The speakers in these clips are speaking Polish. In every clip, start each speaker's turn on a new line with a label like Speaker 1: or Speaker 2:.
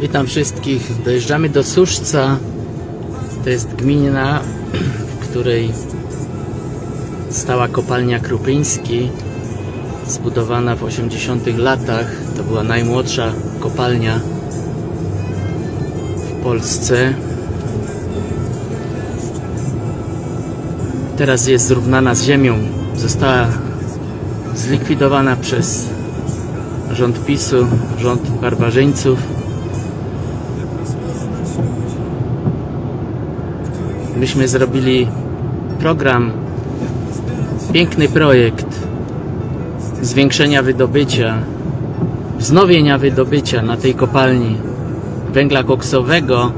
Speaker 1: Witam wszystkich. Dojeżdżamy do Suszca. To jest gmina, w której stała kopalnia Krupyński, zbudowana w 80 latach. To była najmłodsza kopalnia w Polsce. Teraz jest zrównana z ziemią. Została zlikwidowana przez rząd PiSu, rząd barbarzyńców. Myśmy zrobili program, piękny projekt zwiększenia wydobycia, wznowienia wydobycia na tej kopalni węgla koksowego.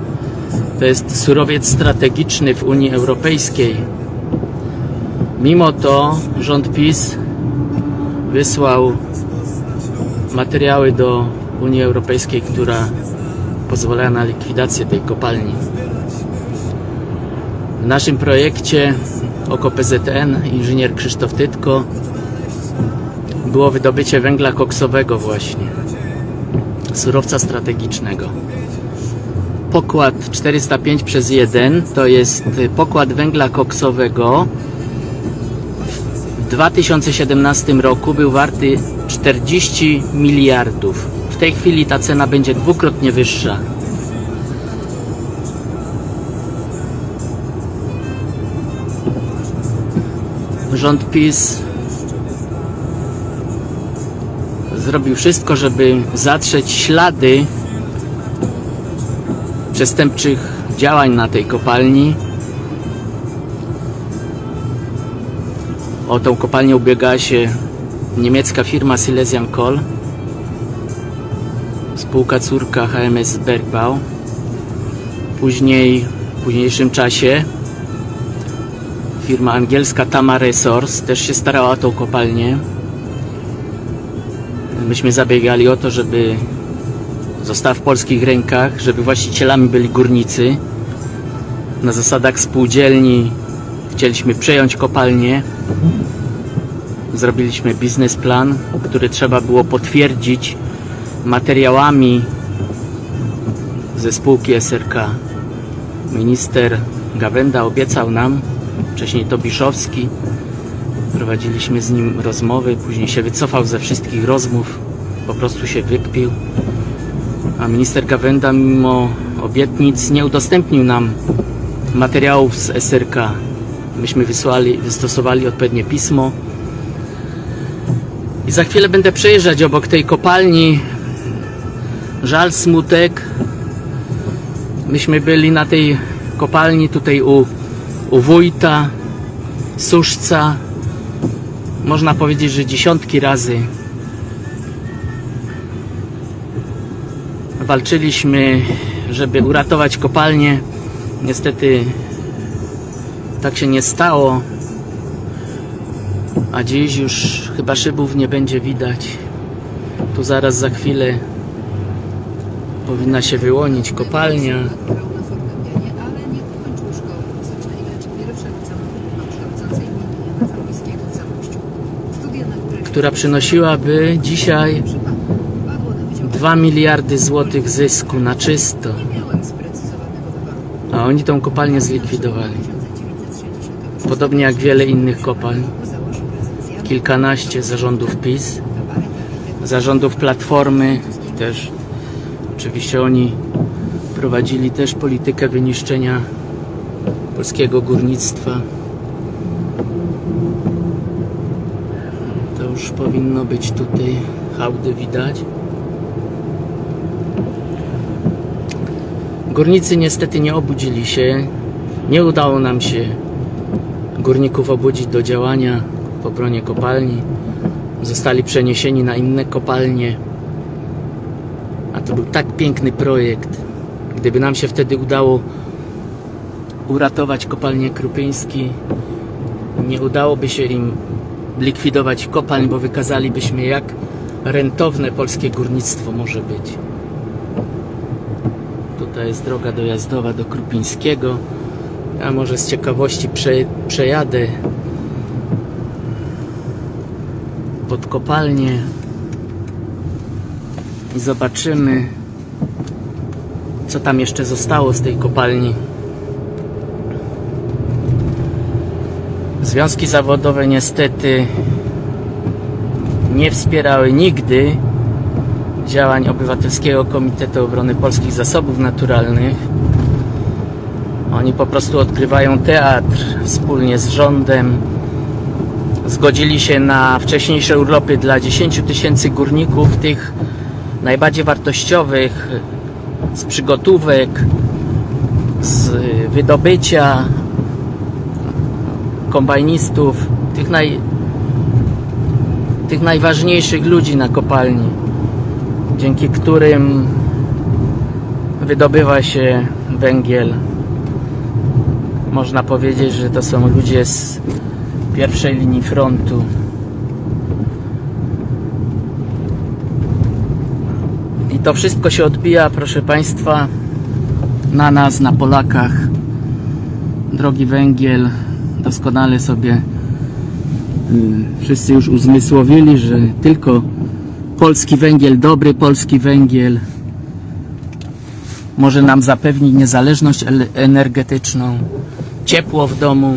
Speaker 1: To jest surowiec strategiczny w Unii Europejskiej. Mimo to rząd PiS wysłał materiały do Unii Europejskiej, która pozwala na likwidację tej kopalni. W naszym projekcie oko PZN inżynier Krzysztof Tytko było wydobycie węgla koksowego właśnie, surowca strategicznego. Pokład 405 przez 1 to jest pokład węgla koksowego 2017 roku był warty 40 miliardów. W tej chwili ta cena będzie dwukrotnie wyższa. Rząd PiS zrobił wszystko, żeby zatrzeć ślady przestępczych działań na tej kopalni. O tą kopalnię ubiegała się niemiecka firma Silesian Coal, spółka córka HMS Bergbau. Później, w późniejszym czasie firma angielska Tama Resource też się starała o tą kopalnię. Myśmy zabiegali o to, żeby została w polskich rękach, żeby właścicielami byli górnicy. Na zasadach spółdzielni chcieliśmy przejąć kopalnię. Zrobiliśmy biznesplan, który trzeba było potwierdzić materiałami ze spółki SRK. Minister Gawenda obiecał nam, wcześniej Tobiszowski, prowadziliśmy z nim rozmowy, później się wycofał ze wszystkich rozmów, po prostu się wykpił. A minister Gawenda mimo obietnic nie udostępnił nam materiałów z SRK. Myśmy wysłali, wystosowali odpowiednie pismo. I za chwilę będę przejeżdżać obok tej kopalni. Żal, smutek. Myśmy byli na tej kopalni tutaj u, u wójta, suszca. Można powiedzieć, że dziesiątki razy. Walczyliśmy, żeby uratować kopalnię. Niestety tak się nie stało. A dziś już chyba szybów nie będzie widać. Tu zaraz za chwilę powinna się wyłonić kopalnia. Która przynosiłaby dzisiaj
Speaker 2: przypadku padło na Wydział
Speaker 1: 2 miliardy złotych zysku na czysto. A oni tą kopalnię zlikwidowali.
Speaker 2: 1966
Speaker 1: Podobnie jak wiele innych kopalń. Kilkanaście zarządów PiS, zarządów Platformy też. Oczywiście oni prowadzili też politykę wyniszczenia polskiego górnictwa. To już powinno być tutaj hałdy widać. Górnicy niestety nie obudzili się. Nie udało nam się górników obudzić do działania w obronie kopalni. Zostali przeniesieni na inne kopalnie. A to był tak piękny projekt. Gdyby nam się wtedy udało uratować kopalnię Krupyński, nie udałoby się im likwidować kopalń, bo wykazalibyśmy jak rentowne polskie górnictwo może być. Tutaj jest droga dojazdowa do Krupińskiego. Ja może z ciekawości prze, przejadę pod kopalnię. i zobaczymy, co tam jeszcze zostało z tej kopalni. Związki zawodowe niestety nie wspierały nigdy działań Obywatelskiego Komitetu Obrony Polskich Zasobów Naturalnych. Oni po prostu odgrywają teatr wspólnie z rządem. Zgodzili się na wcześniejsze urlopy dla 10 tysięcy górników, tych najbardziej wartościowych, z przygotówek, z wydobycia, kombajnistów, tych, naj, tych najważniejszych ludzi na kopalni, dzięki którym wydobywa się węgiel. Można powiedzieć, że to są ludzie z pierwszej linii frontu. I to wszystko się odbija, proszę Państwa, na nas, na Polakach. Drogi węgiel, doskonale sobie y, wszyscy już uzmysłowili, że tylko polski węgiel, dobry polski węgiel może nam zapewnić niezależność energetyczną, ciepło w domu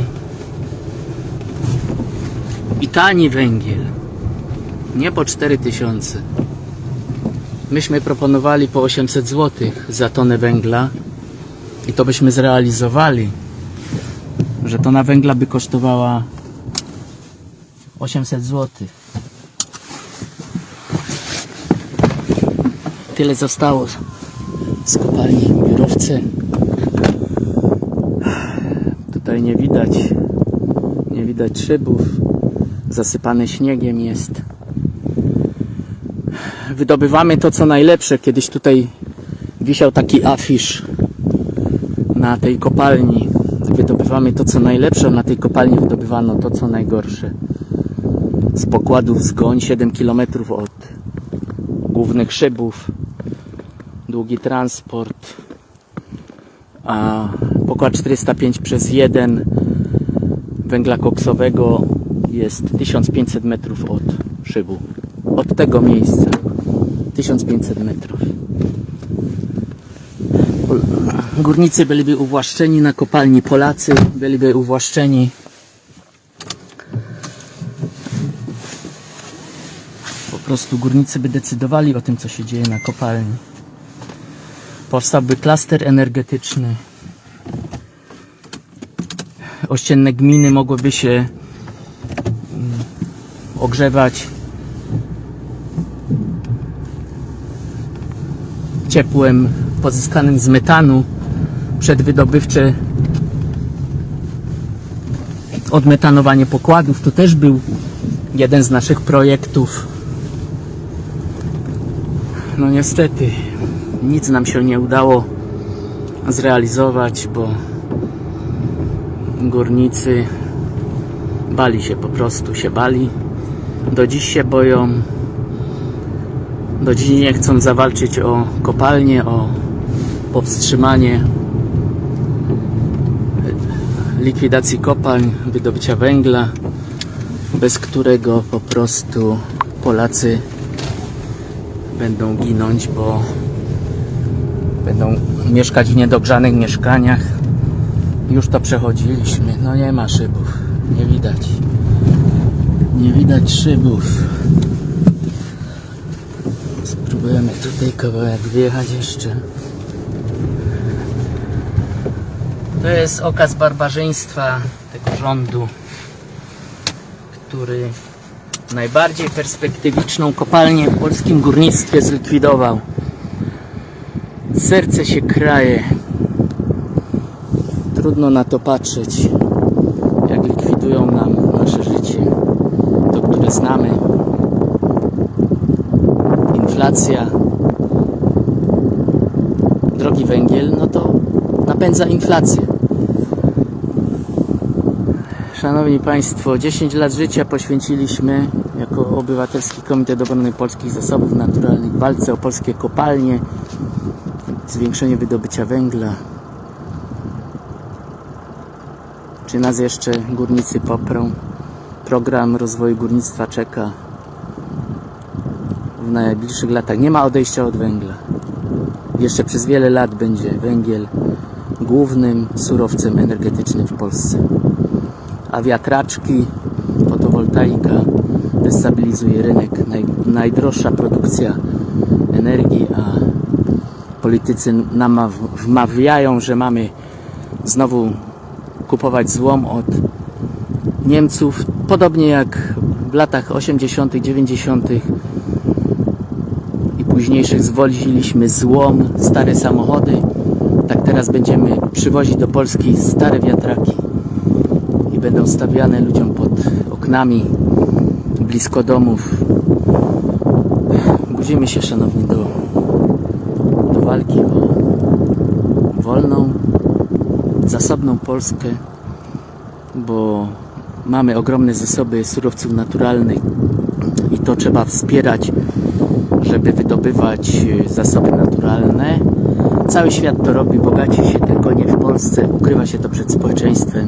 Speaker 1: i tani węgiel. Nie po 4000. Myśmy proponowali po 800 zł za tonę węgla i to byśmy zrealizowali, że tona węgla by kosztowała 800 zł. Tyle zostało z kopalni biurowce. Tutaj nie widać, nie widać szybów. Zasypane śniegiem jest. Wydobywamy to co najlepsze. Kiedyś tutaj wisiał taki afisz na tej kopalni. Wydobywamy to co najlepsze, na tej kopalni wydobywano to co najgorsze. Z pokładów zgoń 7 km od głównych szybów. Długi transport. A pokład 405 przez 1 węgla koksowego jest 1500 metrów od szybu. Od tego miejsca. 1500 metrów. Górnicy byliby uwłaszczeni na kopalni, Polacy byliby uwłaszczeni. Po prostu górnicy by decydowali o tym, co się dzieje na kopalni. Powstałby klaster energetyczny. Ościenne gminy mogłyby się mm, ogrzewać. Ciepłem pozyskanym z metanu przedwydobywcze. Odmetanowanie pokładów to też był jeden z naszych projektów. No niestety nic nam się nie udało zrealizować bo górnicy bali się po prostu się bali do dziś się boją do dziś nie chcą zawalczyć o kopalnię, o powstrzymanie likwidacji kopalń, wydobycia węgla, bez którego po prostu Polacy będą ginąć, bo będą mieszkać w niedogrzanych mieszkaniach. Już to przechodziliśmy. No nie ma szybów. Nie widać. Nie widać szybów. Spróbujemy tutaj kawałek wjechać jeszcze. To jest okaz barbarzyństwa tego rządu, który najbardziej perspektywiczną kopalnię w polskim górnictwie zlikwidował. Serce się kraje. Trudno na to patrzeć, jak likwidują nam nasze życie, to które znamy inflacja, drogi węgiel, no to napędza inflację. Szanowni Państwo, 10 lat życia poświęciliśmy jako Obywatelski Komitet Obrony Polskich Zasobów Naturalnych walce o polskie kopalnie, zwiększenie wydobycia węgla. Czy nas jeszcze górnicy poprą? Program rozwoju górnictwa czeka w najbliższych latach. Nie ma odejścia od węgla. Jeszcze przez wiele lat będzie węgiel głównym surowcem energetycznym w Polsce. A wiatraczki, fotowoltaika destabilizuje rynek. Naj, najdroższa produkcja energii, a politycy nam wmawiają, że mamy znowu kupować złom od Niemców, podobnie jak w latach 80., 90. i późniejszych zwoliliśmy złom, stare samochody. Tak teraz będziemy przywozić do Polski stare wiatraki i będą stawiane ludziom pod oknami, blisko domów. Budzimy się, szanowni, do, do walki o wolną, zasobną Polskę, bo mamy ogromne zasoby surowców naturalnych i to trzeba wspierać, żeby wydobywać e, zasoby naturalne. Cały świat to robi, bogaci się tylko nie w Polsce, ukrywa się to przed społeczeństwem.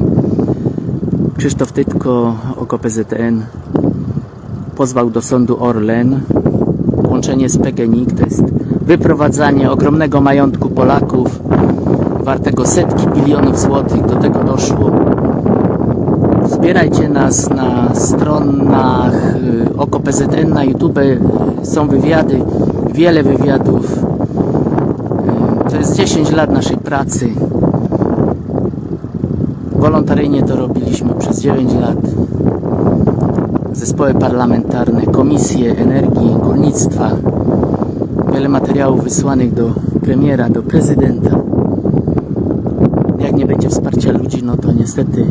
Speaker 1: Krzysztof Tytko, OKO.PZN pozwał do sądu Orlen. Łączenie z PGNiG to jest wyprowadzanie ogromnego majątku Polaków wartego setki bilionów złotych. Do tego doszło. Wspierajcie nas na stronach y, OKO.PZN na YouTube. Są wywiady, wiele wywiadów. Y, To jest 10 lat naszej pracy. Wolontaryjnie to robiliśmy przez 9 lat. Zespoły parlamentarne, komisje energii, górnictwa. Wiele materiałów wysłanych do premiera, do prezydenta. Jak nie będzie wsparcia ludzi, no to niestety